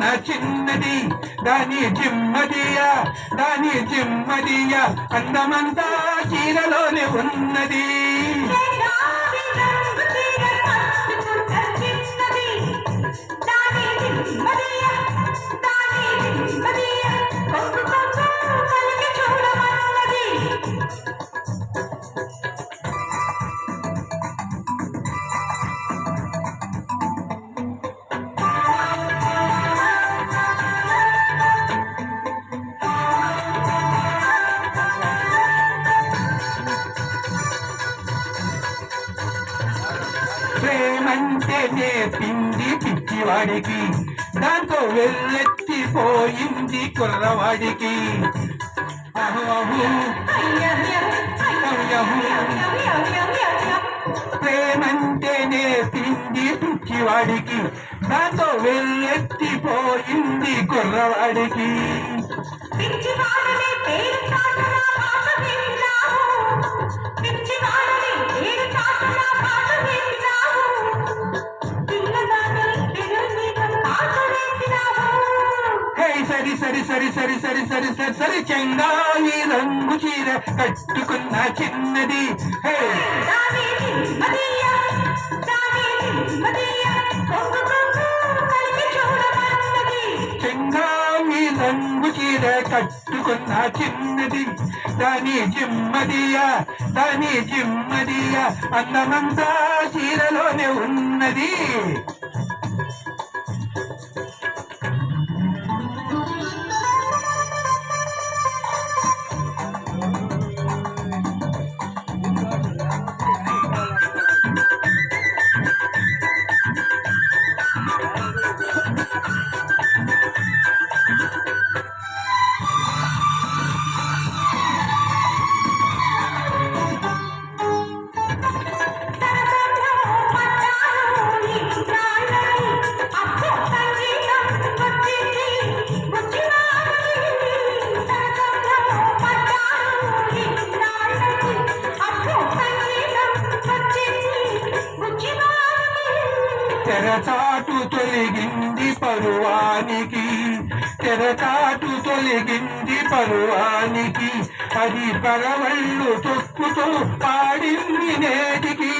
చిన్న చిన్నది దాని జిమ్మదియా దాని జిమ్మదియా అందమంతా చీరలోనే ఉన్నది. ప్రేమంటే నేర్పింది పిచ్చివాడికి దాంతో వెళ్ళెత్తిపోయింది కుర్రవాడికి. ప్రేమంటేనే పిండి పిచ్చివాడికి దాంతో వెళ్ళెత్తిపోయింది కుర్రవాడికి. పిచ్చివాడని సరి సరి సరి సరి సరి సరి సరి సరి చెంగాలి రంగు చీర కట్టుకున్న చిన్నది. హే! రంగు చీర కట్టుకున్న చిన్నది. దాని జిమ్మదియా దాని జిమ్మదియా అందమంతా చీరలోనే ఉన్నది. తెరచాటు తొలగింది పరువానికి. తెరచాటు తొలగింది పరువానికి. అది పరవళ్ళు తొక్కుతూ పాడింది నేటికి.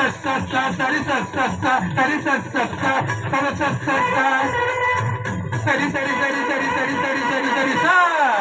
சத்த சரி சத்த சரி சத்த சரி சத்த சரி சரி சரி சரி சரி சரி சரி சரி சா